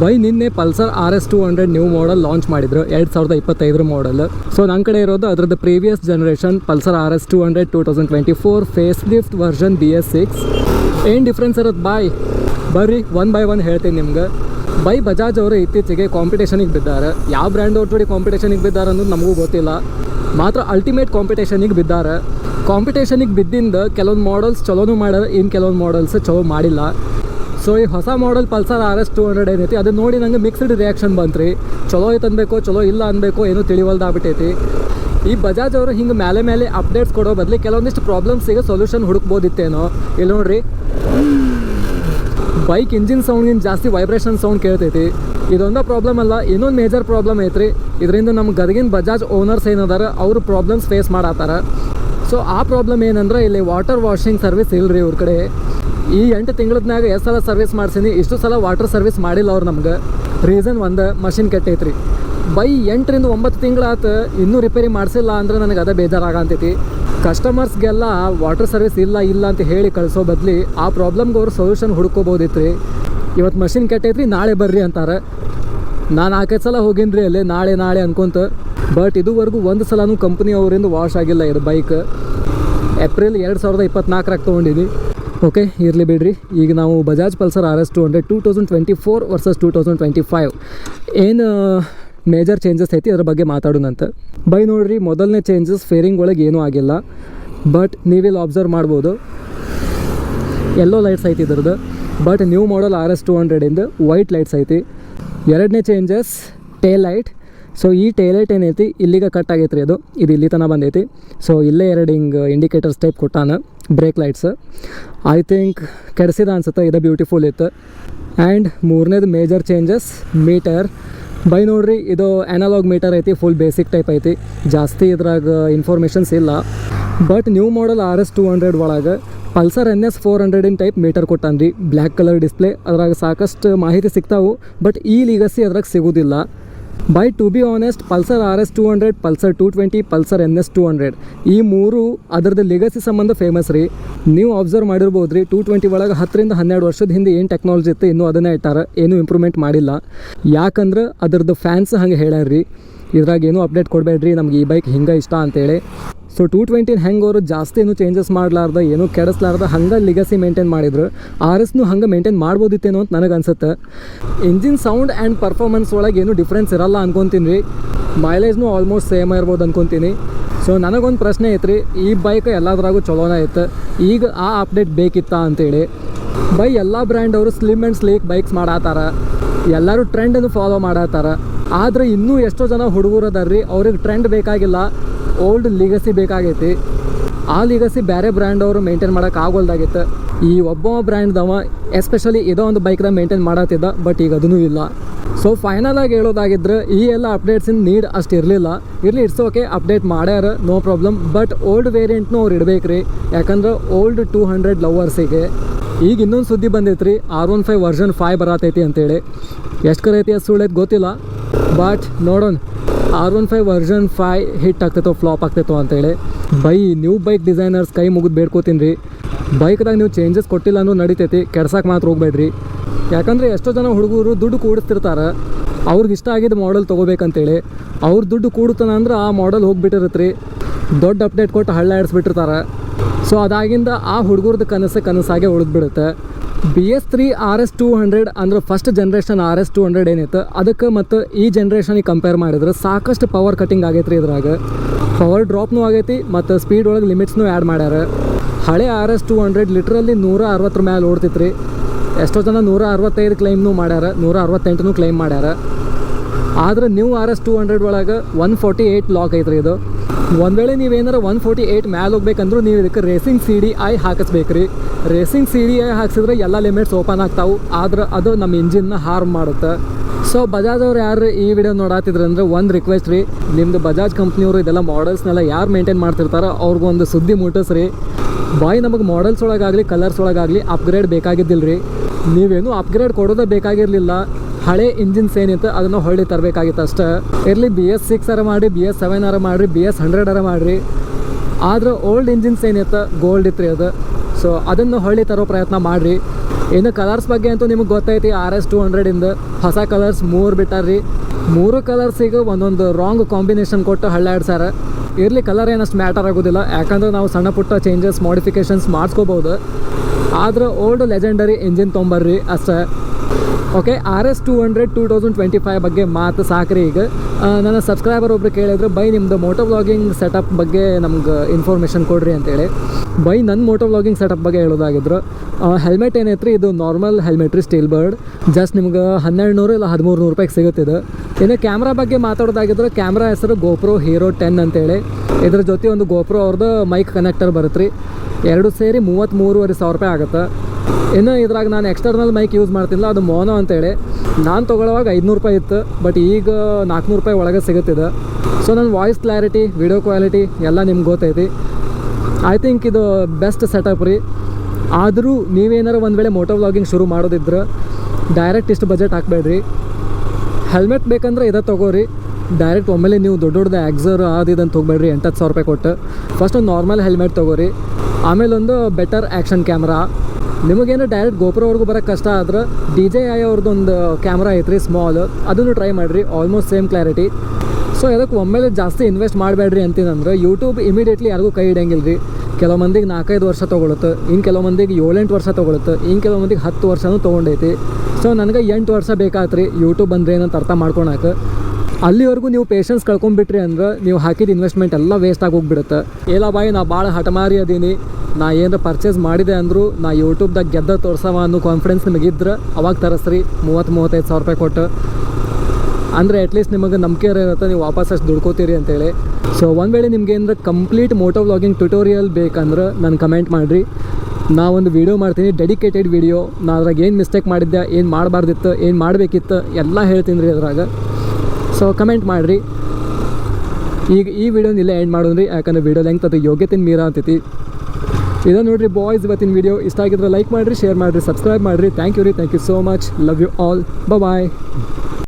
By ನಿನ್ನೆ Pulsar R S two hundred new model launch ಮಾಡಿದ್ರು, ಎರಡು ಸಾವಿರದ ಇಪ್ಪತ್ತೈದರ ಮಾಡಲ್ ಸೊ ನನ್ನ ಕಡೆ ಇರೋದು ಅದರದ್ದು previous generation Pulsar R S two hundred two thousand twenty four face lift version B S six. ಏನು ಡಿಫ್ರೆನ್ಸ್ ಇರೋದು ಬಾಯ್ ಬರ್ರಿ ಒನ್ ಬೈ ಒನ್ ಹೇಳ್ತೀನಿ ನಿಮ್ಗೆ. ಬೈ ಬಜಾಜ್ ಅವರು ಇತ್ತೀಚೆಗೆ ಕಾಂಪಿಟೇಷನಿಗೆ ಬಿದ್ದಾರೆ. ಯಾವ ಬ್ರ್ಯಾಂಡ್ ಜೋಡಿ ಕಾಂಪಿಟೇಷನಿಗೆ ಬಿದ್ದಾರೆ ಅನ್ನೋದು ನಮಗೂ ಗೊತ್ತಿಲ್ಲ. ಮಾತ್ರ ಅಲ್ಟಿಮೇಟ್ ಕಾಂಪಿಟೇಷನಿಗೆ ಬಿದ್ದಾರೆ. ಕಾಂಪಿಟೇಷನಿಗೆ ಬಿದ್ದಿಂದ ಕೆಲವೊಂದು ಮಾಡಲ್ಸ್ ಚಲೋನು ಮಾಡ್ಯಾರ ಇನ್ನು ಕೆಲವೊಂದು ಮಾಡಲ್ಸ್ ಚಲೋ ಮಾಡಿಲ್ಲ. ಸೊ ಈ ಹೊಸ model Pulsar R S two hundred ಏನೈತಿ, ಅದನ್ನ ನೋಡಿ ನಂಗೆ ಮಿಕ್ಸ್ಡ್ ರಿಯಾಕ್ಷನ್ ಬಂತು ರೀ ಚಲೋ ಐತೆ ಅನ್ಬೇಕು, ಚಲೋ ಇಲ್ಲ ಅನ್ಬೇಕು, ಏನೂ ತಿಳಿವಲ್ದಾಗ್ಬಿಟ್ಟೈತಿ ಈ ಬಜಾಜ್ ಅವರು ಹಿಂಗೆ ಮೇಲೆ ಮೇಲೆ ಅಪ್ಡೇಟ್ಸ್ ಕೊಡೋ ಬದಲು ಕೆಲವೊಂದಿಷ್ಟು ಪ್ರಾಬ್ಲಮ್ಸಿಗೆ ಸೊಲ್ಯೂಷನ್ ಹುಡುಕ್ಬೋದಿತ್ತೇನೋ. ಇಲ್ಲಿ ನೋಡ್ರಿ. ಬೈಕ್ ಇಂಜಿನ್ ಸೌಂಡ್ಗಿಂತ ಜಾಸ್ತಿ ವೈಬ್ರೇಷನ್ ಸೌಂಡ್ ಕೇಳ್ತೈತಿ. ಇದೊಂದು ಪ್ರಾಬ್ಲಮ್ ಅಲ್ಲ, ಇನ್ನೊಂದು ಮೇಜರ್ ಪ್ರಾಬ್ಲಮ್ ಐತ್ರಿ. ಇದರಿಂದ ನಮ್ಮ ಗದಗಿನ ಬಜಾಜ್ ಓನರ್ಸ್ ಏನದಾರ ಅವರು ಪ್ರಾಬ್ಲಮ್ಸ್ ಫೇಸ್ ಮಾಡತ್ತಾರ ಸೊ ಆ ಪ್ರಾಬ್ಲಮ್ ಏನಂದ್ರೆ ಇಲ್ಲಿ ವಾಟರ್ ವಾಷಿಂಗ್ ಸರ್ವಿಸ್ ಇಲ್ರಿ ಇವ್ರ ಕಡೆ. ಈ ಎಂಟು ತಿಂಗಳದ್ನಾಗ ಎಷ್ಟು ಸಲ ಸರ್ವಿಸ್ ಮಾಡ್ಸೀನಿ, ಇಷ್ಟು ಸಲ ವಾಟರ್ ಸರ್ವಿಸ್ ಮಾಡಿಲ್ಲ ಅವ್ರು ನಮ್ಗೆ. ರೀಸನ್ ಒಂದು ಮಷಿನ್ ಕೆಟ್ಟೈತ್ರಿ. ಬೈ ಎಂಟರಿಂದ ಒಂಬತ್ತು ತಿಂಗಳಾತ ಇನ್ನೂ ರಿಪೇರಿ ಮಾಡಿಸಿಲ್ಲ ಅಂದ್ರೆ ನನಗೆ ಅದೇ ಬೇಜಾರಾಗಂತೈತಿ. ಕಸ್ಟಮರ್ಸ್ಗೆಲ್ಲ ವಾಟರ್ ಸರ್ವಿಸ್ ಇಲ್ಲ ಇಲ್ಲ ಅಂತ ಹೇಳಿ ಕಳಿಸೋ ಬದಲಿ ಆ ಪ್ರಾಬ್ಲಮ್ಗೆ ಅವರು ಸೊಲ್ಯೂಷನ್ ಹುಡ್ಕೋಬೋದಿತ್ತು ಇವತ್ತು ಮಷಿನ್ ಕೆಟ್ಟೈತ್ರಿ, ನಾಳೆ ಬರ್ರಿ ಅಂತಾರೆ. ನಾನು ನಾಲ್ಕೈದು ಸಲ ಹೋಗಿನ್ರಿ ಅಲ್ಲಿ, ನಾಳೆ ನಾಳೆ ಅನ್ಕೊಂತ. ಬಟ್ ಇದುವರೆಗೂ ಒಂದು ಸಲನೂ ಕಂಪ್ನಿ ಅವರಿಂದ ವಾಶ್ ಆಗಿಲ್ಲ ಇದು ಬೈಕ್ ಏಪ್ರಿಲ್ ಎರಡು ಸಾವಿರದ ಇಪ್ಪತ್ನಾಲ್ಕರಾಗ ತೊಗೊಂಡಿದ್ವಿ. ಓಕೆ ಇರಲಿ ಬಿಡ್ರಿ. ಈಗ ನಾವು Bajaj Pulsar R S two hundred two thousand twenty four versus two thousand twenty five ಏನು ಮೇಜರ್ ಚೇಂಜಸ್ ಐತಿ? ಅದ್ರ ಬಗ್ಗೆ ಮಾತಾಡೋಣಂತ ಬೈ ನೋಡ್ರಿ, ಮೊದಲನೇ ಚೇಂಜಸ್ ಫೇರಿಂಗ್ ಒಳಗೆ ಏನೂ ಆಗಿಲ್ಲ. ಬಟ್ ನೀವಿಲ್ಲಿ ಅಬ್ಸರ್ವ್ ಮಾಡ್ಬೋದು. ಎಲ್ಲೋ ಲೈಟ್ಸ್ ಐತಿ ಇದ್ರದ್ದು. But new model R S two ಹಂಡ್ರೆಡಿಂದ white lights ಐತಿ. ಎರಡನೇ ಚೇಂಜಸ್ ಟೇಲ್ ಲೈಟ್ ಸೊ ಈ ಟೈಲೈಟ್ ಲೈಟ್ ಏನೈತಿ? ಇಲ್ಲಿಗೆ ಕಟ್ ಆಗೈತೆ ರೀ ಅದು. ಇದು ಇಲ್ಲಿ ತನಕ ಬಂದೈತಿ. ಸೊ ಇಲ್ಲೇ ಎರಡು ಹಿಂಗೆ ಇಂಡಿಕೇಟರ್ಸ್ ಟೈಪ್ ಕೊಟ್ಟಾನ. ಬ್ರೇಕ್ ಲೈಟ್ಸ್ ಐ ಥಿಂಕ್ ಕೆಡಿಸಿದ ಅನ್ಸುತ್ತೆ. ಇದು ಬ್ಯೂಟಿಫುಲ್ ಇತ್ತು. ಆ್ಯಂಡ್ ಮೂರನೇದು ಮೇಜರ್ ಚೇಂಜಸ್ ಮೀಟರ್ ಬೈ ನೋಡ್ರಿ, ಇದು ಅನಲಾಗ್ ಮೀಟರ್ ಐತಿ. ಫುಲ್ ಬೇಸಿಕ್ ಟೈಪ್ ಐತಿ. ಜಾಸ್ತಿ ಇದ್ರಾಗ ಇನ್ಫಾರ್ಮೇಷನ್ಸ್ ಇಲ್ಲ. But new model R S two hundred ಒಳಗೆ ಪಲ್ಸರ್ ಎನ್ ಎಸ್ ಫೋರ್ ಹಂಡ್ರೆಡಿನ ಟೈಪ್ ಮೀಟರ್ ಕೊಟ್ಟಾನ್ರಿ. ಬ್ಲ್ಯಾಕ್ ಕಲರ್ ಡಿಸ್ಪ್ಲೇ ಅದ್ರಾಗ ಸಾಕಷ್ಟು ಮಾಹಿತಿ ಸಿಗ್ತಾವು. ಬಟ್ ಈ ಲೀಗಸಿ ಅದ್ರಾಗ ಸಿಗೋದಿಲ್ಲ. By to be honest Pulsar R S two hundred Pulsar two twenty Pulsar N S two hundred ಈ ಮೂರು ಅದರದ್ದು ಲಿಗಸಿ ಸಂಬಂಧ ಫೇಮಸ್ ರೀ. ನೀವು ಅಬ್ಸರ್ವ್ ಮಾಡಿರ್ಬೋದು ರೀ ಟು ಟ್ವೆಂಟಿ ಒಳಗೆ ಹತ್ತರಿಂದ ಹನ್ನೆರಡು ವರ್ಷದ ಹಿಂದೆ ಏನು ಟೆಕ್ನಾಲಜಿ ಇತ್ತು, ಇನ್ನೂ ಅದನ್ನೇ ಇಟ್ಟಾರ, ಏನೂ ಇಂಪ್ರೂವ್ಮೆಂಟ್ ಮಾಡಿಲ್ಲ. ಯಾಕಂದ್ರೆ ಅದರದ್ದು ಫ್ಯಾನ್ಸ್ ಹಂಗೆ ಹೇಳ್ಯಾರ್ರಿ. ಇದ್ರಾಗ ಏನೂ ಅಪ್ಡೇಟ್ ಕೊಡಬೇಡ್ರಿ, ನಮ್ಗೆ ಈ ಬೈಕ್ ಹಿಂಗೆ ಇಷ್ಟ ಅಂತೇಳಿ. ಸೊ ಟೂ ಟ್ವೆಂಟಿನ ಹೆಂಗೆ ಅವರು ಜಾಸ್ತಿ ಏನು ಚೇಂಜಸ್ ಮಾಡಲಾರ್ದ, ಏನೂ ಕೆಡಿಸ್ಲಾರ್ದ, ಹಂಗೆ ಲಿಗಸಿ ಮೇಂಟೈನ್ ಮಾಡಿದ್ರು. ಆರ್ ಎಸ್ನು ಹಂಗೆ ಮೇಂಟೈನ್ ಮಾಡ್ಬೋದಿತ್ತೇನೋ ಅಂತ ನನಗೆ ಅನ್ಸುತ್ತೆ ಇಂಜಿನ್ ಸೌಂಡ್ ಆ್ಯಂಡ್ ಪರ್ಫಾರ್ಮೆನ್ಸ್ ಒಳಗೆ ಏನು ಡಿಫ್ರೆನ್ಸ್ ಇರಲ್ಲ ಅನ್ಕೊತೀನಿ. ರೀ ಮೈಲೇಜ್ನು ಆಲ್ಮೋಸ್ಟ್ ಸೇಮ್ ಇರ್ಬೋದು ಅನ್ಕೊತೀನಿ. ಸೊ ನನಗೊಂದು ಪ್ರಶ್ನೆ ಐತ್ರಿ, ಈ ಬೈಕ್ ಎಲ್ಲದ್ರಾಗೂ ಚಲೋನ ಇತ್ತು ಈಗ ಆ ಅಪ್ಡೇಟ್ ಬೇಕಿತ್ತಾ ಅಂತೇಳಿ. ಬೈ ಎಲ್ಲ ಬ್ರ್ಯಾಂಡ್ ಅವರು ಸ್ಲಿಮ್ ಆ್ಯಂಡ್ ಸ್ಲೀಕ್ ಬೈಕ್ಸ್ ಮಾಡತ್ತಾರ ಎಲ್ಲರೂ ಟ್ರೆಂಡನ್ನು ಫಾಲೋ ಮಾಡತ್ತಾರ ಆದರೆ ಇನ್ನೂ ಎಷ್ಟೋ ಜನ ಹುಡುಗರು ಅದಾರ್ರಿ ಅವ್ರಿಗೆ ಟ್ರೆಂಡ್ ಬೇಕಾಗಿಲ್ಲ. ಓಲ್ಡ್ ಲಿಗಸಿ ಬೇಕಾಗೈತಿ. ಆ ಲಿಗಸಿ ಬೇರೆ ಬ್ರ್ಯಾಂಡ್ ಅವರು ಮೇಂಟೈನ್ ಮಾಡಕ್ಕೆ ಆಗೋಲ್ದಾಗಿತ್ತು. ಈ ಒಬ್ಬ ಬ್ರ್ಯಾಂಡ್ದವ ಎಸ್ಪೆಷಲಿ ಇದೋ ಒಂದು ಬೈಕ್ದಾಗ ಮೇಂಟೈನ್ ಮಾಡತ್ತಿದ್ದ, ಬಟ್ ಈಗ ಅದೂ ಇಲ್ಲ. ಸೊ ಫೈನಲ್ ಆಗಿ ಹೇಳೋದಾಗಿದ್ರೆ, ಈ ಎಲ್ಲ ಅಪ್ಡೇಟ್ಸಿನ ನೀಡ್ ಅಷ್ಟು ಇರಲಿಲ್ಲ. ಇರಲಿ ಇಟ್ಸ್ ಅಪ್ಡೇಟ್ ಮಾಡ್ಯಾರ ನೋ ಪ್ರಾಬ್ಲಮ್ ಬಟ್ ಓಲ್ಡ್ ವೇರಿಯಂಟ್ನು ಅವ್ರು ಇಡ್ಬೇಕ್ರಿ. ಯಾಕಂದ್ರೆ ಓಲ್ಡ್ ಟೂ ಹಂಡ್ರೆಡ್ ಲವರ್ಸಿಗೆ ಈಗ ಇನ್ನೊಂದು ಸುದ್ದಿ ಬಂದೈತ್ರಿ R one five version five ಬರತೈತಿ ಅಂತೇಳಿ. ಎಷ್ಟು ಕರೈತಿ ಅದು ಸುಳ್ಳೈತಿ ಗೊತ್ತಿಲ್ಲ. ಬಟ್ ನೋಡೋಣ. R one five version five hit ಆಗ್ತೈತೋ flop ಆಗ್ತೈತೋ ಅಂತೇಳಿ. ಬೈ ನ್ಯೂ ಬೈಕ್ ಡಿಸೈನರ್ಸ್ ಕೈ ಮುಗಿದು ಬೇಡ್ಕೋತೀನಿ ರೀ ಬೈಕ್ದಾಗ ನೀವು ಚೇಂಜಸ್ ಕೊಟ್ಟಿಲ್ಲ ಅನ್ನೋ ನಡಿತೈತಿ ಕೆಡ್ಸಕ್ಕೆ ಮಾತ್ರ ಹೋಗ್ಬೇಡ್ರಿ. ಯಾಕಂದರೆ ಎಷ್ಟೋ ಜನ ಹುಡುಗರು ದುಡ್ಡು ಕೂಡಿಸ್ತಿರ್ತಾರೆ. ಅವ್ರಿಗೆ ಇಷ್ಟ ಆಗಿದ್ದ ಮಾಡೆಲ್ ತೊಗೋಬೇಕಂತೇಳಿ. ಅವ್ರ ದುಡ್ಡು ಕೂಡುತ್ತಾನ ಅಂದ್ರೆ ಆ ಮಾಡೆಲ್ ಹೋಗ್ಬಿಟ್ಟಿರತ್ತೆ ರೀ ದೊಡ್ಡ ಅಪ್ಡೇಟ್ ಕೊಟ್ಟು ಹಳ್ಳ ಆಡಿಸ್ಬಿಟ್ಟಿರ್ತಾರೆ. ಸೊ ಅದಾಗಿಂದ ಆ ಹುಡುಗರ್ದು ಕನಸು ಕನಸಾಗೆ ಉಳಿದ್ಬಿಡುತ್ತೆ. B S three R S two hundred ಅಂದ್ರೆ first generation R S two hundred ಏನಿತ್ತು, ಅದಕ್ಕೆ ಮತ್ತು ಈ ಜನ್ರೇಷನಿಗೆ ಕಂಪೇರ್ ಮಾಡಿದ್ರೆ ಸಾಕಷ್ಟು ಪವರ್ ಕಟಿಂಗ್ ಆಗೈತೆ ರೀ ಇದ್ರಾಗ ಪವರ್ ಡ್ರಾಪ್ನೂ ಆಗೈತಿ ಮತ್ತು ಸ್ಪೀಡ್ ಒಳಗೆ ಲಿಮಿಟ್ಸ್ನೂ ಆ್ಯಡ್ ಮಾಡ್ಯಾರ. ಹಳೆ R S two hundred literally ನೂರ ಅರವತ್ತರ ಮೇಲೆ ಓಡ್ತಿತ್ತು ರೀ ಎಷ್ಟೋ ಜನ ನೂರ ಅರವತ್ತೈದು ಕ್ಲೈಮ್ನೂ ಮಾಡ್ಯಾರ ನೂರ ಅರವತ್ತೆಂಟು ಕ್ಲೈಮ್ ಮಾಡ್ಯಾರ. ಆದ್ರೆ new R S two hundred ಒಳಗೆ ಒನ್ ಫೋರ್ಟಿ ಏಯ್ಟ್ ಲಾಕ್ ಐತ್ರಿ ಇದು. ಒಂದು ವೇಳೆ ನೀವೇನಾರ ಒನ್ ಫೋರ್ಟಿ ಏಯ್ಟ್ ಮ್ಯಾಲೆ ಹೋಗ್ಬೇಕಂದ್ರು ನೀವು ಇದಕ್ಕೆ ರೇಸಿಂಗ್ ಸಿ ಡಿ ಐ ಹಾಕಿಸ್ಬೇಕು ರೀ ರೇಸಿಂಗ್ ಸಿ ಡಿ ಐ ಹಾಕ್ಸಿದ್ರೆ ಎಲ್ಲ ಲಿಮಿಟ್ಸ್ ಓಪನ್ ಆಗ್ತಾವೆ. ಆದ್ರೆ ಅದು ನಮ್ಮ ಇಂಜಿನ್ನ ಹಾರ್ಮ್ ಮಾಡುತ್ತೆ. ಸೊ ಬಜಾಜ್ ಅವ್ರು ಯಾರು ಈ ವಿಡಿಯೋ ನೋಡಾತಿದ್ರು ಅಂದ್ರೆ ಒಂದು ರಿಕ್ವೆಸ್ಟ್ ರೀ. ನಿಮ್ಮದು ಬಜಾಜ್ ಕಂಪ್ನಿಯವರು ಇದೆಲ್ಲ ಮಾಡಲ್ಸ್ನೆಲ್ಲ ಯಾರು ಮೇಂಟೈನ್ ಮಾಡ್ತಿರ್ತಾರೋ ಅವ್ರಿಗೊಂದು ಸುದ್ದಿ ಮುಟ್ಟಿಸ್ರಿ ಬಾಯ್, ನಮಗೆ ಮಾಡಲ್ಸ್ ಒಳಗಾಗಲಿ ಕಲರ್ಸ್ ಒಳಗಾಗಲಿ ಅಪ್ಗ್ರೇಡ್ ಬೇಕಾಗಿದ್ದಿಲ್ಲ ರೀ ನೀವೇನು ಅಪ್ಗ್ರೇಡ್ ಕೊಡೋದೇ ಬೇಕಾಗಿರಲಿಲ್ಲ. ಹಳೆ ಇಂಜಿನ್ಸ್ ಏನಿತ್ತು, ಅದನ್ನು ಹೊಳ್ಳಿ ತರಬೇಕಾಗಿತ್ತು ಅಷ್ಟೇ. ಇರಲಿ ಬಿ ಎಸ್ ಸಿಕ್ಸ್ ಅರ ಮಾಡಿ ಬಿ ಎಸ್ ಸೆವೆನ್ ಅರ ಮಾಡಿರಿ ಬಿ ಎಸ್ ಹಂಡ್ರೆಡ್ ಅರ ಮಾಡಿರಿ. ಆದ್ರೆ ಓಲ್ಡ್ ಇಂಜಿನ್ಸ್ ಏನಿತ್ತು ಗೋಲ್ಡ್ ಇತ್ತು ಅದು. ಸೊ ಅದನ್ನು ಹೊಳ್ಳಿ ತರೋ ಪ್ರಯತ್ನ ಮಾಡಿರಿ. ಇನ್ನು ಕಲರ್ಸ್ ಬಗ್ಗೆ ಅಂತೂ ನಿಮಗೆ ಗೊತ್ತೈತಿ ಆರ್ ಎಸ್ ಟು ಹಂಡ್ರೆಡಿಂದ ಹೊಸ ಕಲರ್ಸ್ ಮೂರು ಬಿಟ್ಟಾರ್ರಿ. ಮೂರು ಕಲರ್ಸಿಗೆ ಒಂದೊಂದು ರಾಂಗ್ ಕಾಂಬಿನೇಷನ್ ಕೊಟ್ಟು ಹಳ್ಳಾಡ್ಸಾರ. ಇರಲಿ ಕಲರ್ ಏನಷ್ಟು ಮ್ಯಾಟರ್ ಆಗೋದಿಲ್ಲ. ಯಾಕಂದ್ರೆ ನಾವು ಸಣ್ಣ ಪುಟ್ಟ ಚೇಂಜಸ್ ಮಾಡಿಫಿಕೇಷನ್ಸ್ ಮಾಡಿಸ್ಕೋಬೋದು. ಆದ್ರೆ ಓಲ್ಡ್ ಲೆಜೆಂಡರಿ ಇಂಜಿನ್ ತೊಂಬರ್ರಿ ಅಷ್ಟೇ. Okay R S two hundred two thousand twenty five ಬಗ್ಗೆ ಮಾತು ಸಾಕ್ರಿ ಈಗ. ನನ್ನ ಸಬ್ಸ್ಕ್ರೈಬರ್ ಒಬ್ರು ಕೇಳಿದ್ರು, ಬೈ ನಿಮ್ಮದು ಮೋಟೋ ವ್ಲಾಗಿಂಗ್ ಸೆಟಪ್ ಬಗ್ಗೆ ನಮ್ಗೆ ಇನ್ಫಾರ್ಮೇಷನ್ ಕೊಡ್ರಿ ಅಂತೇಳಿ. ಬೈ ನನ್ನ ಮೋಟೋ ವ್ಲಾಗಿಂಗ್ ಸೆಟಪ್ ಬಗ್ಗೆ ಹೇಳೋದಾಗಿದ್ರು ಹೆಲ್ಮೆಟ್ ಏನೈತ್ರಿ? ಇದು ನಾರ್ಮಲ್ ಹೆಲ್ಮೆಟ್ ರೀ ಸ್ಟೀಲ್ ಬರ್ಡ್ ಜಸ್ಟ್ ನಿಮ್ಗೆ ಹನ್ನೆರಡು ನೂರು ಇಲ್ಲ ಹದಿಮೂರು ನೂರು ರೂಪಾಯಿಗೆ ಸಿಗುತ್ತಿದೆ ಇನ್ನು ಕ್ಯಾಮ್ರಾ ಬಗ್ಗೆ ಮಾತಾಡೋದಾಗಿದ್ರೆ ಕ್ಯಾಮ್ರಾ ಹೆಸರು ಗೋಪ್ರೋ ಹೀರೋ ಟೆನ್ ಅಂತೇಳಿ. ಇದ್ರ ಜೊತೆ ಒಂದು ಗೋಪ್ರೋ ಅವ್ರದ್ದು ಮೈಕ್ ಕನೆಕ್ಟರ್ ಬರುತ್ತೆ ರೀ ಎರಡು ಸೇರಿ ಮೂವತ್ತ್ಮೂರುವರೆ ಸಾವಿರ ರೂಪಾಯಿ ಆಗುತ್ತೆ. ಇನ್ನು ಇದ್ರಾಗ ನಾನು ಎಕ್ಸ್ಟರ್ನಲ್ ಮೈಕ್ ಯೂಸ್ ಮಾಡ್ತಿಲ್ಲ, ಅದು ಮೋನೋ ಅಂತೇಳಿ. ನಾನು ತೊಗೊಳ್ಳೋವಾಗ ಐದುನೂರು ರೂಪಾಯಿ ಇತ್ತು ಬಟ್ ಈಗ ನಾಲ್ಕುನೂರು ರೂಪಾಯಿ ಒಳಗೆ ಸಿಗುತ್ತಿದೆ. ಸೊ ನನ್ನ ವಾಯ್ಸ್ ಕ್ಲಾರಿಟಿ ವಿಡಿಯೋ ಕ್ವಾಲಿಟಿ ಎಲ್ಲ ನಿಮ್ಗೆ ಗೊತ್ತೈತಿ. ಐ ಥಿಂಕ್ ಇದು ಬೆಸ್ಟ್ ಸೆಟಪ್ ರೀ. ಆದರೂ ನೀವೇನಾರು ಒಂದು ವೇಳೆ ಮೋಟೋ ವ್ಲಾಗಿಂಗ್ ಶುರು ಮಾಡೋದಿದ್ರೆ ಡೈರೆಕ್ಟ್ ಇಷ್ಟು ಬಜೆಟ್ ಹಾಕ್ಬೇಡ್ರಿ. ಹೆಲ್ಮೆಟ್ ಬೇಕಂದ್ರೆ ಇದೇ ತೊಗೋರಿ. ಡೈರೆಕ್ಟ್ ಒಮ್ಮೆಲೆ ನೀವು ದೊಡ್ಡ ದೊಡ್ಡದು ಆ್ಯಕ್ಸರ್ ಅದು ಇದಂತ ಹೋಗ್ಬೇಡ್ರಿ, ಎಂಟತ್ತು ಸಾವಿರ ರೂಪಾಯಿ ಕೊಟ್ಟು. ಫಸ್ಟ್ ಒಂದು ನಾರ್ಮಲ್ ಹೆಲ್ಮೆಟ್ ತೊಗೋರಿ. ಆಮೇಲೆ ಒಂದು ಬೆಟರ್ ಆ್ಯಕ್ಷನ್ ಕ್ಯಾಮ್ರಾ ನಿಮಗೇನು ಡೈರೆಕ್ಟ್ ಗೋಪುರವರೆಗೂ ಬರೋಕ್ಕೆ ಕಷ್ಟ ಆದ್ರೆ ಡಿ ಜೆ ಐ ಅವ್ರದ್ದೊಂದು ಕ್ಯಾಮ್ರಾ ಐತ್ರಿ ಸ್ಮಾಲ್ ಅದನ್ನು ಟ್ರೈ ಮಾಡಿರಿ ಆಲ್ಮೋಸ್ಟ್ ಸೇಮ್ ಕ್ಲಾರಿಟಿ ಸೊ ಅದಕ್ಕೆ ಒಮ್ಮೆಲೆ ಜಾಸ್ತಿ ಇನ್ವೆಸ್ಟ್ ಮಾಡಬೇಡ್ರಿ ಅಂತೀನಂದ್ರೆ ಯೂಟ್ಯೂಬ್ ಇಮಿಡಿಯೇಟ್ಲಿ ಯಾರಿಗೂ ಕೈ ಇಡಂಗಿಲ್ಲ ರೀ ಕೆಲವು ಮಂದಿಗೆ ನಾಲ್ಕೈದು ವರ್ಷ ತೊಗೊಳುತ್ತೆ ಇನ್ನು ಕೆಲವು ಮಂದಿಗೆ ಏಳೆಂಟು ವರ್ಷ ತೊಗೊಳುತ್ತೆ ಇನ್ನು ಕೆಲವು ಮಂದಿಗೆ ಹತ್ತು ವರ್ಷನೂ ತೊಗೊಂಡೈತಿ. ಸೊ ನನಗೆ ಎಂಟು ವರ್ಷ ಬೇಕಾತ್ರಿ ಯೂಟ್ಯೂಬ್ ಅಂದ್ರೆ ಏನಂತ ಅರ್ಥ ಮಾಡ್ಕೊಳಕ್ಕೆ. ಅಲ್ಲಿವರೆಗೂ ನೀವು ಪೇಷನ್ಸ್ ಕಳ್ಕೊಂಡ್ಬಿಟ್ರಿ ಅಂದ್ರೆ ನೀವು ಹಾಕಿದ ಇನ್ವೆಸ್ಟ್ಮೆಂಟ್ ಎಲ್ಲ ವೇಸ್ಟ್ ಆಗಿ ಹೋಗ್ಬಿಡುತ್ತೆ. ಏಲ ಬಾಯಿ, ನಾ ಭಾಳ ಹಠಮಾರಿ ಅದೀನಿ. ನಾ ಏನಾರ ಪರ್ಚೇಸ್ ಮಾಡಿದೆ ಅಂದರೂ ನಾ ಯೂಟ್ಯೂಬ್ದಾಗ ಗೆದ್ದ ತೋರ್ಸವ ಅನ್ನೋ ಕಾನ್ಫಿಡೆನ್ಸ್ ನಿಮಗಿದ್ರೆ ಅವಾಗ ತರಿಸ್ರಿ. ಮೂವತ್ತು ಮೂವತ್ತೈದು ಸಾವಿರ ರೂಪಾಯಿ ಕೊಟ್ಟು. ಅಂದರೆ ಅಟ್ಲೀಸ್ಟ್ ನಿಮಗೆ ನಂಬಿಕೆ ಇರುತ್ತೆ, ನೀವು ವಾಪಸ್ ಅಷ್ಟು ದುಡ್ಕೋತೀರಿ ಅಂತೇಳಿ. ಸೊ ಒಂದು ವೇಳೆ ನಿಮಗೆ ಏನಾರ ಕಂಪ್ಲೀಟ್ ಮೋಟೋ ವ್ಲಾಗಿಂಗ್ ಟ್ಯುಟೋರಿಯಲ್ ಬೇಕಂದ್ರೆ ನಾನು ಕಮೆಂಟ್ ಮಾಡಿರಿ. ನಾ ಒಂದು ವೀಡಿಯೋ ಮಾಡ್ತೀನಿ ಡೆಡಿಕೇಟೆಡ್ ವೀಡಿಯೋ ನಾ ಅದ್ರಾಗ ಏನು ಮಿಸ್ಟೇಕ್ ಮಾಡಿದ್ದೆ ಏನು ಮಾಡಬಾರ್ದಿತ್ತು, ಏನು ಮಾಡಬೇಕಿತ್ತು, ಎಲ್ಲ ಹೇಳ್ತೀನಿ ರೀ ಅದ್ರಾಗ. ಸೊ ಕಮೆಂಟ್ ಮಾಡಿರಿ. ಈಗ ಈ ವಿಡಿಯೋನ ಇಲ್ಲೇ ಎಂಡ್ ಮಾಡೋದ್ರಿ ಯಾಕಂದ್ರೆ ವಿಡಿಯೋ ಲೆಂತ್ ಅದು ಯೋಗ್ಯತೆನ ಮೀರ ಅಂತೈತಿ. ಇದೇ ನೋಡಿರಿ ಬಾಯ್ಸ್ ಇವತ್ತಿನ ವಿಡಿಯೋ ಇಷ್ಟ ಆಗಿದ್ರೆ ಲೈಕ್ ಮಾಡಿರಿ ಶೇರ್ ಮಾಡಿರಿ ಸಬ್ಸ್ಕ್ರೈಬ್ ಮಾಡಿರಿ. ಥ್ಯಾಂಕ್ ಯು ರೀ. Thank you so much love you all bye